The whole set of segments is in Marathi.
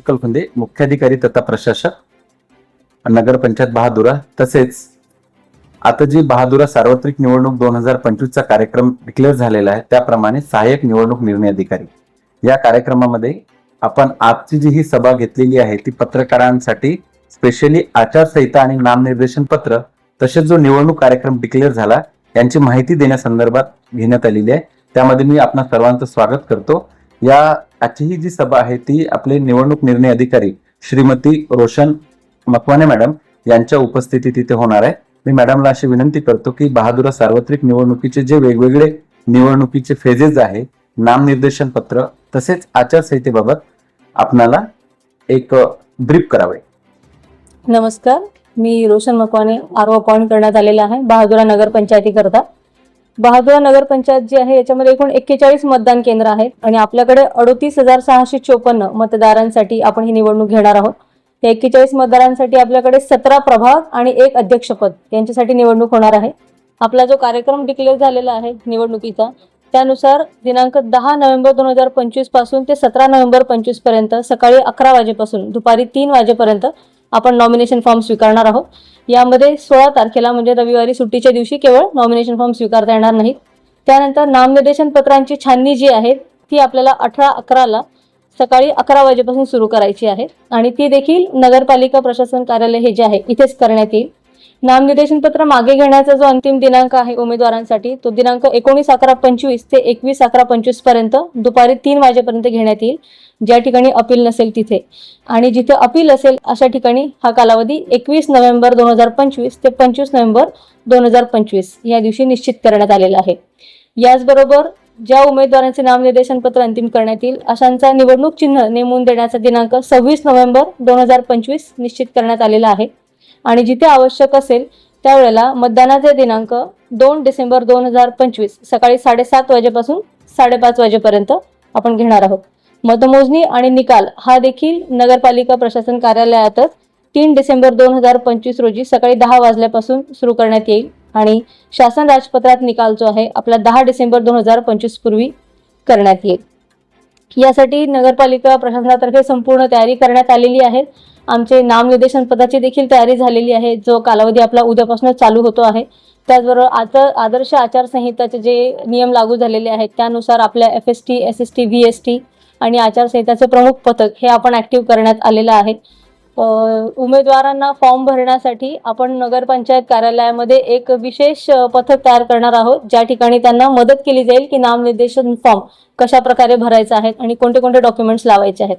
चिखलखुंदे मुख्याधिकारी तथा प्रशासक नगरपंचायत बहादुरा तसेच आता जी बहादुरा सार्वत्रिक निवडणूक दोन हजार पंचवीसचा कार्यक्रम डिक्लेअर झालेला आहे त्याप्रमाणे सहाय्यक निवडणूक निर्णय अधिकारी. या कार्यक्रमामध्ये आपण आजची जी ही सभा घेतलेली आहे ती पत्रकारांसाठी स्पेशली आचारसंहिता आणि नामनिर्देशन पत्र तसेच जो निवडणूक कार्यक्रम डिक्लेअर झाला यांची माहिती देण्यासंदर्भात घेण्यात आलेली आहे. त्यामध्ये मी आपणा सर्वांचं स्वागत करतो. या आजची ही जी सभा आहे ती आपले निवडणूक निर्णय अधिकारी श्रीमती रोशन मकवाने मॅडम यांच्या उपस्थितीत तिथे होणार आहे. मी मॅडमला अशी विनंती करतो की बहादुरा सार्वत्रिक निवडणुकीचे जे वेगवेगळे निवडणुकीचे फेजेस आहे नामनिर्देशन पत्र तसेच आचारसंहितेबाबत आपणाला एक ब्रीफ करावे. नमस्कार. मी रोशन मकवाने आरो अपॉइंट करण्यात आलेला आहे बहादुरा नगर पंचायतीकरता. बहादुरा नगर पंचायत जी आहे याच्यामध्ये एकूण एक्केचाळीस मतदान केंद्र आहेत आणि आपल्याकडे अडोतीस हजार सहाशे चोपन्न मतदारांसाठी आपण ही निवडणूक घेणार आहोत. या एक्केचाळीस मतदारांसाठी आपल्याकडे सतरा प्रभाग आणि एक अध्यक्षपद यांच्यासाठी निवडणूक होणार आहे. आपला जो कार्यक्रम डिक्लेअर झालेला आहे निवडणुकीचा त्यानुसार दिनांक दहा नोव्हेंबर दोन हजार पंचवीसपासून ते सतरा नोव्हेंबर पंचवीसपर्यंत सकाळी अकरा वाजेपासून दुपारी तीन वाजेपर्यंत आपण नॉमिनेशन फॉर्म स्वीकारणार आहोत. यामध्ये सोळा तारखेला म्हणजे रविवारी सुट्टीच्या दिवशी केवळ नॉमिनेशन फॉर्म स्वीकारता येणार नाहीत. त्यानंतर नामनिर्देशन पत्रांची छाननी जी आहे ती आपल्याला अठरा अकराला सकाळी अकरा वाजेपासून सुरू करायची आहे. आणि ती देखील नगरपालिका प्रशासन कार्यालय हे जे आहे इथेच करण्यात येईल. नामनिर्देशन पत्र मागे घेण्याचा जो अंतिम दिनांक आहे उमेदवारांसाठी तो दिनांक एकोणीस अकरा पंचवीस ते एकवीस अकरा पंचवीसपर्यंत दुपारी तीन वाजेपर्यंत घेण्यात येईल. ज्या ठिकाणी अपील नसेल तिथे. आणि जिथे अपील असेल अशा ठिकाणी हा कालावधी एकवीस नोव्हेंबर दोन हजार पंचवीस ते पंचवीस नोव्हेंबर दोन हजार पंचवीस या दिवशी निश्चित करण्यात आलेला आहे. याचबरोबर ज्या उमेदवारांचे नामनिर्देशन पत्र अंतिम करण्यात येईल अशांचा निवडणूक चिन्ह नेमून देण्याचा दिनांक सव्वीस नोव्हेंबर दोन हजार पंचवीस निश्चित करण्यात आलेला आहे. आणि जिथे आवश्यक असेल त्यावेळेला मतदानाचे दिनांक दोन डिसेंबर दोन हजार पंचवीस सकाळी साडेसात वाजेपासून साडेपाच वाजेपर्यंत आपण घेणार आहोत. मतमोजणी आणि निकाल हा देखील नगरपालिका प्रशासन कार्यालयातच तीन डिसेंबर दोन हजार पंचवीस रोजी सकाळी दहा वाजल्यापासून सुरू करण्यात येईल आणि शासन राजपत्रात निकाल जो आहे आपला दहा डिसेंबर दोन हजार पंचवीस पूर्वी करण्यात येईल. यासाठी नगरपालिका प्रशासनातर्फे संपूर्ण तयारी करण्यात आलेली आहे. आमचे नामनिर्देशन पदाची देखील तयारी झालेली आहे. जो कालावधी आपला उद्यापासून चालू होतो आहे. त्याचबरोबर आता आदर्श आचारसंहिताचे जे नियम लागू झालेले आहेत त्यानुसार आपल्या F S T S S T V S T आणि आचारसंहिताचे प्रमुख पथक हे आपण ॲक्टिव्ह करण्यात आलेलं आहे. उमेदवारांना फॉर्म भरण्यासाठी आपण नगरपंचायत कार्यालयामध्ये एक विशेष पथक तयार करणार आहोत. ज्या ठिकाणी त्यांना मदत केली जाईल की नामनिर्देशन फॉर्म कशा प्रकारे भरायचा आहे आणि कोणते कोणते डॉक्युमेंट्स लावायचे आहेत.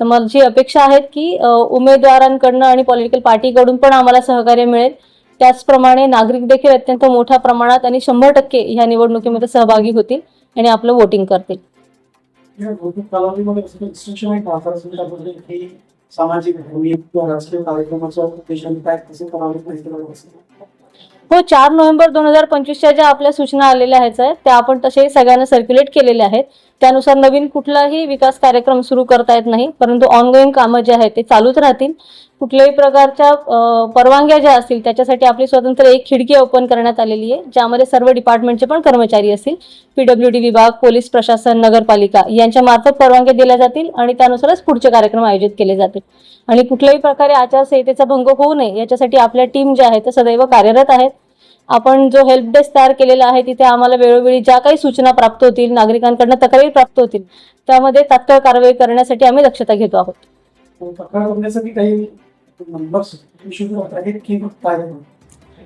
तर माझी अपेक्षा आहे की उमेदवारांकडनं आणि पॉलिटिकल पार्टीकडून पण आम्हाला सहकार्य मिळेल. त्याचप्रमाणे नागरिक देखील अत्यंत मोठ्या प्रमाणात आणि शंभर टक्के ह्या निवडणुकीमध्ये सहभागी होतील आणि आपलं वोटिंग करतील. सामाजिक राजकीय उद्देशाने काय कसे करावे हो चार नोव्हेंबर दोन हजार पंचवीसच्या ज्या आपल्या सूचना आलेल्या आहेत त्या आपण तसे सगळ्यांना सर्क्युलेट केलेल्या आहेत. त्यानुसार नवीन कुठलाही विकास कार्यक्रम सुरू करता येत नाही परंतु ऑनगोईंग कामं जे आहेत ते चालूच राहतील. कुठल्याही प्रकारच्या परवानग्या ज्या असतील त्याच्यासाठी आपली स्वतंत्र एक खिडकी ओपन करण्यात आलेली आहे ज्यामध्ये सर्व डिपार्टमेंटचे पण कर्मचारी असतील. पीडब्ल्यू डी विभाग पोलीस प्रशासन नगरपालिका यांच्या मार्फत परवानग्या दिल्या जातील आणि त्यानुसारच पुढचे कार्यक्रम आयोजित केले जातील. आणि कुठल्याही प्रकारे आचारसंहितेचा भंग होऊ नये याच्यासाठी आपल्या टीम ज्या आहेत त्या सदैव कार्यरत आहेत. आपण जो हेल्प डेस्क तयार केलेला आहे तिथे आम्हाला वेळोवेळी ज्या काही सूचना प्राप्त होतील नागरिकांकडनं तक्रारी प्राप्त होतील त्यामध्ये तात्काळ कारवाई करण्यासाठी आम्ही दक्षता घेतो आहोत.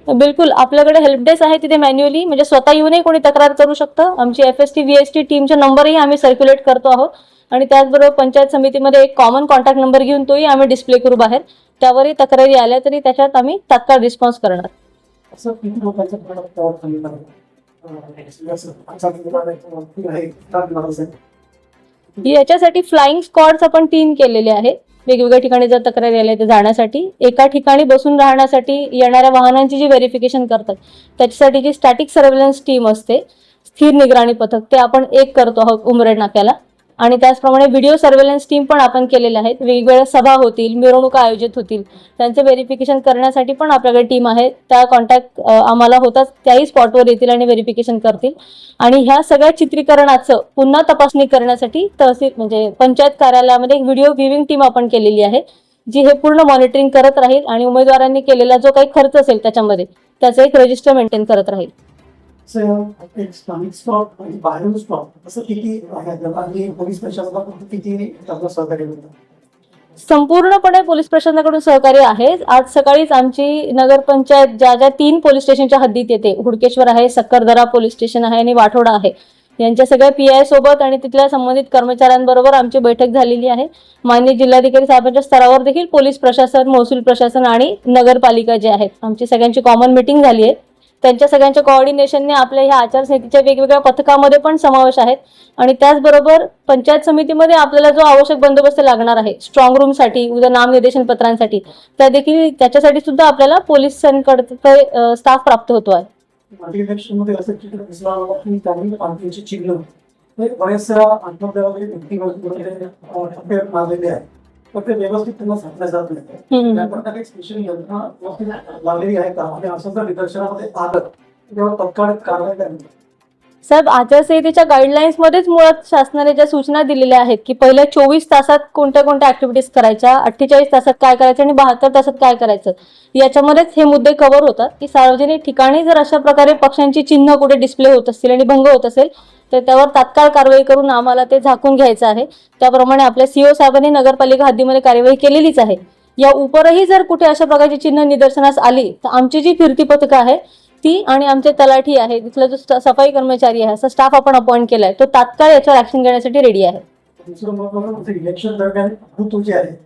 बिलकुल. आपल्याकडे हेल्प डेस्क आहे तिथे मॅन्युअली म्हणजे स्वतः येऊनही कोणी तक्रार करू शकतं. आमची F S T V S T टीमचे नंबरही आम्ही सर्क्युलेट करतो आहोत. आणि त्याचबरोबर पंचायत समितीमध्ये एक कॉमन कॉन्टॅक्ट नंबर घेऊन तोही आम्ही डिस्प्ले करू बाहेर. त्यावरही तक्रारी आल्या तरी त्याच्यात आम्ही तात्काळ रिस्पॉन्स करणार. असं किती लोकांचं प्रमाण त्यावर कमी याच्यासाठी फ्लाइंग स्क्वॉड्स आपण तीन केलेले आहेत. वेगवेगळ्या ठिकाणी जर तक्रारी आल्या तर जाण्यासाठी एका ठिकाणी बसून राहण्यासाठी येणाऱ्या वाहनांची जी व्हेरिफिकेशन करतात त्याच्यासाठी जी स्टॅटिक सर्व्हेलन्स टीम असते स्थिर निगराणी पथक ते आपण एक करतो आहोत उमरेड नाक्याला. आणि त्याचप्रमाणे व्हिडिओ सर्व्हेलन्स टीम पण आपण केलेल्या आहेत. वेगवेगळ्या सभा होतील मिरवणुका आयोजित होतील. त्यांचं व्हेरिफिकेशन करण्यासाठी पण आपल्याकडे टीम आहे. त्या कॉन्टॅक्ट आम्हाला होताच त्याही स्पॉटवर येतील आणि व्हेरिफिकेशन करतील. आणि ह्या सगळ्या चित्रीकरणाचं पुन्हा तपासणी करण्यासाठी तहसील म्हणजे पंचायत कार्यालयामध्ये एक व्हिडिओ व्हिविंग टीम आपण केलेली आहे जी हे पूर्ण मॉनिटरिंग करत राहील आणि उमेदवारांनी केलेला जो काही खर्च असेल त्याच्यामध्ये त्याचं एक रजिस्टर मेंटेन करत राहील. एक स्टॉप आणि बाहेरून स्टॉप असं किती आणि पोलीस किती सहकार्य मिळतं संपूर्णपणे पोलीस प्रशासनाकडून सहकार्य आहे. आज सकाळीच आमची नगरपंचायत ज्या ज्या तीन पोलीस स्टेशनच्या हद्दीत येते हुडकेश्वर आहे सक्करदरा पोलीस स्टेशन आहे आणि वाठोडा आहे. यांच्या सगळ्या पी आय सोबत आणि तिथल्या संबंधित कर्मचाऱ्यांबरोबर आमची बैठक झालेली आहे. मान्य जिल्हाधिकारी साहेबांच्या स्तरावर देखील पोलीस प्रशासन महसूल प्रशासन आणि नगरपालिका जे आहेत आमची सगळ्यांची कॉमन मिटिंग झाली आहे. त्यांच्या सगळ्यांच्या कोऑर्डिनेशनने आपल्या ह्या आचारसंहितेच्या वेगवेगळ्या पथकामध्ये पण समावेश आहेत. आणि त्याचबरोबर पंचायत समितीमध्ये आपल्याला जो आवश्यक बंदोबस्त लागणार आहे स्ट्रॉंग रूमसाठी उद्या नामनिर्देशन पत्रांसाठी त्या देखील त्याच्यासाठी सुद्धा आपल्याला पोलिसांकडे स्टाफ प्राप्त होतो आहे. बऱ्याचशा आत्महत्या व्यक्ती मारलेले पण ते व्यवस्थित त्यांना सांगल्या जात नाही. हम्म. त्या प्रकारे स्पेशल यंत्रणा लागलेली आहे का? आणि असं जर निदर्शनामध्ये आलं तेव्हा तत्काळ कारवाई करावी साहेब आचारसंहितेच्या गाईडलाईन्स मध्येच मुळात शासनाने ज्या सूचना दिलेल्या आहेत की पहिल्या चोवीस तासात कोणत्या कोणत्या ऍक्टिव्हिटीज करायच्या अठ्ठेचाळीस तासात काय करायचं आणि बहात्तर तासात काय करायचं याच्यामध्येच हे मुद्दे कव्हर होतात. की सार्वजनिक ठिकाणी जर अशा प्रकारे पक्षांची चिन्ह कुठे डिस्प्ले होत असतील आणि भंग होत असेल तर त्यावर तात्काळ कारवाई करून आम्हाला ते झाकून घ्यायचं आहे. त्याप्रमाणे आपल्या सीओ साहेबांनी नगरपालिका हद्दीमध्ये कार्यवाही केलेलीच आहे. या उपरही जर कुठे अशा प्रकारची चिन्ह निदर्शनास आली तर आमची जी फिरती पथकं आहे ती आणि आमचे तलाठी आहे तिथला जो सफाई कर्मचारी आहे असा स्टाफ आपण अपॉइंट केलाय तो तात्काळ याच्यावर ऍक्शन घेण्यासाठी रेडी आहे. दुसरं इलेक्शन म्हणजे दरम्यान आहे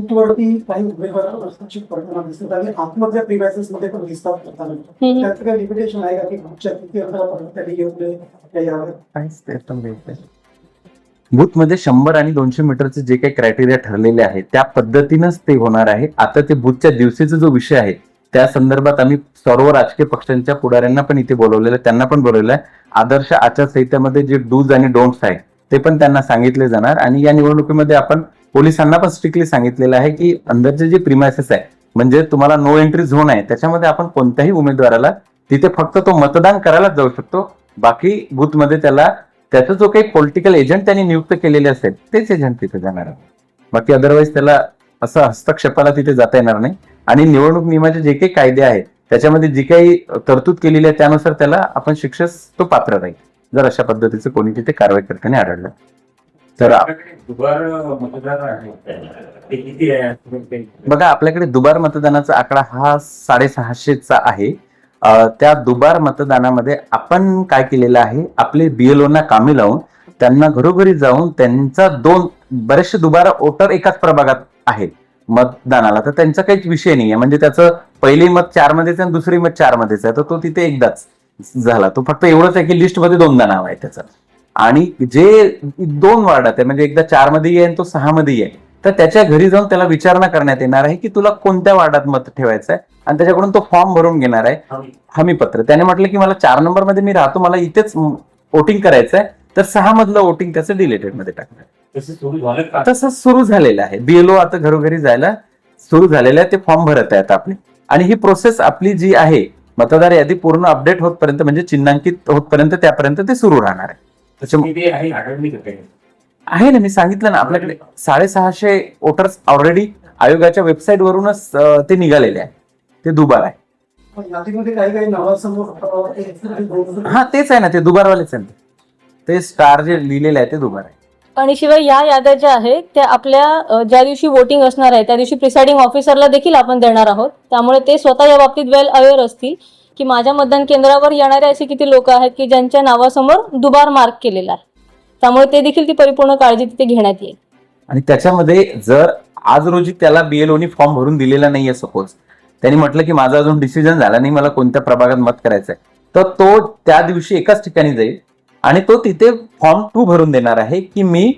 बूथवरती काही उमेदवार हस्तक्षेप करताना दिसतात. आणि आत्महत्या प्रिव्हायसेस मध्ये पण दिसतात करताना. त्याचं काही लिमिटेशन आहे का की बूथच्या किती अंतरापर्यंत त्यांनी येऊ नये? या यावर काहीच ते आहे. बूथमध्ये शंभर आणि दोनशे मीटरचे जे काही क्रायटेरिया ठरलेले आहेत त्या पद्धतीनंच ते होणार आहे. आता ते बूथच्या दिवशीचा जो विषय आहे त्या संदर्भात आम्ही सर्व राजकीय पक्षांच्या पुढाऱ्यांना पण इथे बोलवलेलं आहे त्यांना पण बोलवलेलं आहे. आदर्श आचारसंहितेमध्ये जे डूज आणि डोंट्स आहेत ते पण त्यांना सांगितले जाणार. आणि या निवडणुकीमध्ये आपण पोलिसांना पण स्ट्रिक्टली सांगितलेलं आहे की अंदरचे जे प्रिमायसेस आहे म्हणजे तुम्हाला नो एंट्री झोन आहे त्याच्यामध्ये आपण कोणत्याही उमेदवाराला तिथे फक्त तो मतदान करायलाच जाऊ शकतो. बाकी बूथमध्ये त्याला त्याचा जो काही पॉलिटिकल एजंट त्यांनी नियुक्त केलेले असेल तेच एजंट तिथे जाणार आहे. बाकी अदरवाईज त्याला असं हस्तक्षेपाला तिथे जाता येणार नाही. आणि निवडणूक नियमाचे जे काही कायदे आहेत त्याच्यामध्ये जी काही तरतूद केलेली आहे त्यानुसार त्याला आपण शिक्षेस तो पात्र राहील. जर अशा पद्धतीचं कोणी तिथे कारवाई करताना आढळलं. तर बघा आपल्याकडे दुबार मतदानाचा आकडा हा साडेसहाशेचा आहे. त्या दुबार मतदानामध्ये आपण काय केलेलं आहे? आपले बीएलओना कामी लावून त्यांना घरोघरी जाऊन त्यांचा दोन बरेचसे दुबार वोटर एकाच प्रभागात आहेत मतदानाला. तर त्यांचा काहीच विषय नाही आहे म्हणजे त्याचं पहिली मत चार मध्येच आहे आणि दुसरी मत चार मध्येच आहे. तर तो तिथे एकदाच झाला. तो फक्त एवढंच आहे की लिस्टमध्ये दोनदा नाव आहे त्याचं. आणि जे दोन वार्डात आहे म्हणजे एकदा चारमध्ये आणि तो सहा मध्ये आहे तर त्याच्या घरी जाऊन त्याला विचारणा करण्यात येणार आहे की तुला कोणत्या वार्डात मत ठेवायचं आहे आणि त्याच्याकडून तो फॉर्म भरून घेणार आहे हमीपत्र. त्याने म्हटलं की मला चार नंबरमध्ये मी राहतो मला इथेच वोटिंग करायचं आहे तर सहा मधलं वोटिंग त्याचं डिलेटेडमध्ये टाकणार. तसं सुरू झालेलं आहे. बीएलओ आता घरोघरी जायला सुरू झालेलं आहे ते फॉर्म भरत आहेत आपले. आणि ही प्रोसेस आपली जी आहे मतदार यादी पूर्ण अपडेट होतपर्यंत म्हणजे चिन्हांकित होतपर्यंत त्यापर्यंत ते सुरू राहणार आहे. त्याच्यामुळे किती आहे आढळली ना मी सांगितलं ना आपल्याकडे साडेसहाशे वोटर्स ऑलरेडी आयोगाच्या वेबसाईट वरूनच अं, ते निघालेले आहे. ते दुबार आहे. पण यादीमध्ये काही काही नावासमोर अं, एक दोन- हा तेच आहे ना ते दुबारवालेच आहे ना ते. ते स्टार जे लिहिलेले आहे ते दुबार आहे. आणि शिवाय या याद्या ज्या आहेत त्या आपल्या अ, ज्या दिवशी वोटिंग असणार आहे त्या दिवशी प्रिसाइडिंग ऑफिसरला देखील आपण देणार आहोत. त्यामुळे ते स्वतः या बाबतीत वेल अवेअर असतील. की माझ्या मतदान केंद्रावर येणारे असे किती लोक आहेत की ज्यांच्या नावासमोर दुबार मार्क केलेला आहे. त्यामुळे ते देखील ती परिपूर्ण काळजी तिथे घेण्यात येईल. आणि त्याच्यामध्ये जर आज रोजी त्याला बीएलओनी फॉर्म भरून दिलेला नाहीये सपोज त्यांनी म्हटलं की माझा अजून डिसिजन झाला नाही मला कोणत्या प्रभागात मत करायचंय. तर तो त्या दिवशी एकाच ठिकाणी जाईल आणि तो तिथे फॉर्म टू भरून देणार आहे की मी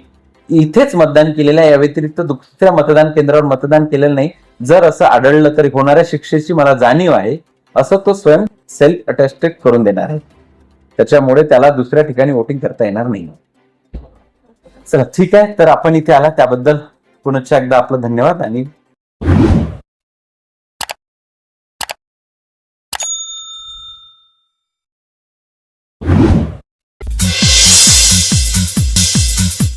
इथेच मतदान केलेलं आहे. या व्यतिरिक्त दुसऱ्या मतदान केंद्रावर मतदान केलेलं नाही. जर असं आढळलं तर होणाऱ्या शिक्षेची मला जाणीव आहे असं तो स्वयं सेल्फ अटेस्टेड करून देणार आहे. त्याच्यामुळे त्याला दुसऱ्या ठिकाणी वोटिंग करता येणार नाही. चला ठीक आहे. तर आपण इथे आला. त्याबद्दल पुनश्च एकदा आपलं धन्यवाद आणि